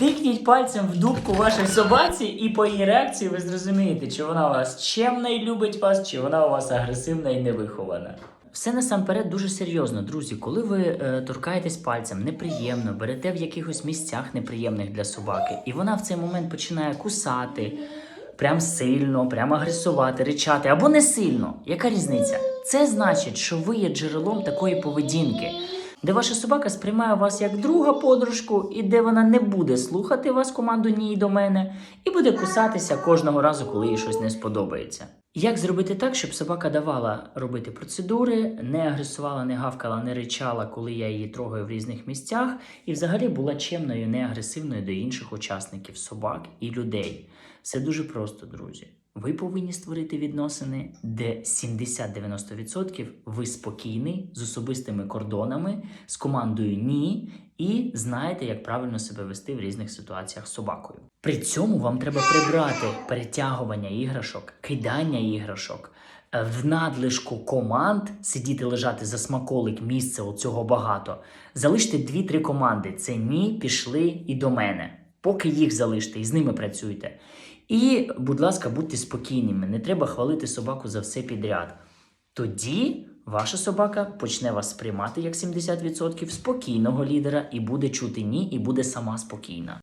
Тикніть пальцем в дубку вашій собаці, і по її реакції ви зрозумієте, чи вона у вас чемна і любить вас, чи вона у вас агресивна і невихована. Все насамперед дуже серйозно, друзі. Коли ви е, торкаєтесь пальцем, неприємно, берете в якихось місцях неприємних для собаки, і вона в цей момент починає кусати, прям сильно, прям агресувати, ричати або не сильно. Яка різниця? Це значить, що ви є джерелом такої поведінки, де ваша собака сприймає вас як друга подружку, і де вона не буде слухати вас команду ні до мене, і буде кусатися кожного разу, коли їй щось не сподобається. Як зробити так, щоб собака давала робити процедури, не агресувала, не гавкала, не ричала, коли я її трогаю в різних місцях, і взагалі була чемною, не агресивною до інших учасників собак і людей? Все дуже просто, друзі. Ви повинні створити відносини, де 70-90% ви спокійний з особистими кордонами, з командою ні, і знаєте, як правильно себе вести в різних ситуаціях з собакою. При цьому вам треба прибрати перетягування іграшок, кидання іграшок. е, В надлишку команд сидіти лежати за смаколик місце у цього багато. Залиште 2-3 команди: це ні, пішли і до мене. Поки їх залиште і з ними працюйте. І, будь ласка, будьте спокійними, не треба хвалити собаку за все підряд. Тоді ваша собака почне вас сприймати як 70% спокійного лідера і буде чути ні, і буде сама спокійна.